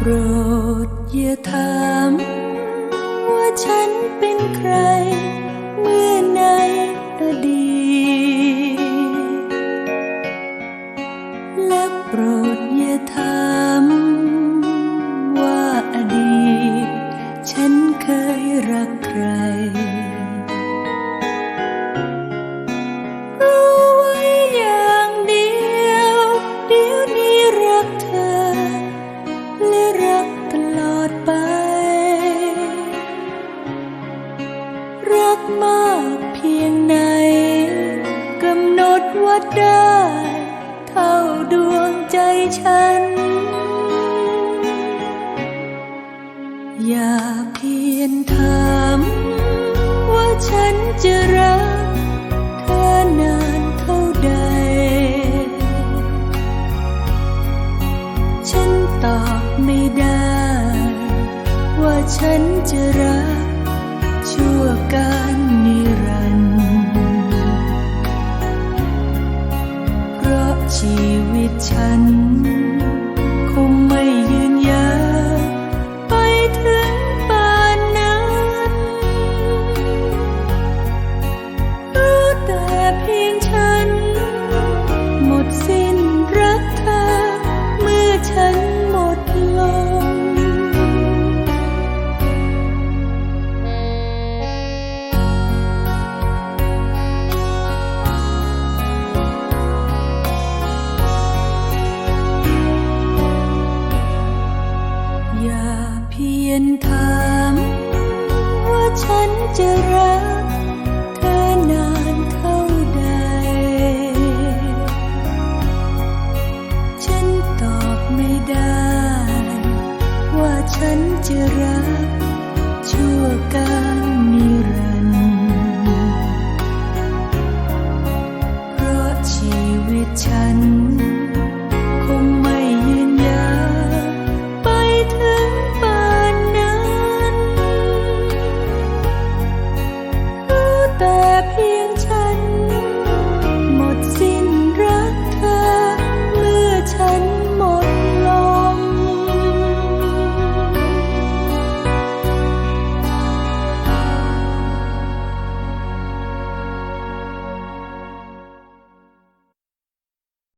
โปรดอย่าถามว่าฉันเป็นใคร เมื่อในอดีตและโปรดอย่าถาม ดได้ เท่าดวงใจฉัน อย่าเพียงถามว่าฉันจะรักเธอนานเท่าใด ฉันตอบไม่ได้ ว่าฉันจะรัก ชีวิตฉัน เพียงถามว่าฉันจะรักเธอนานเท่าใด ฉันตอบไม่ได้ ว่าฉันจะรักชั่วการนิรันดร์เพราะชีวิตฉัน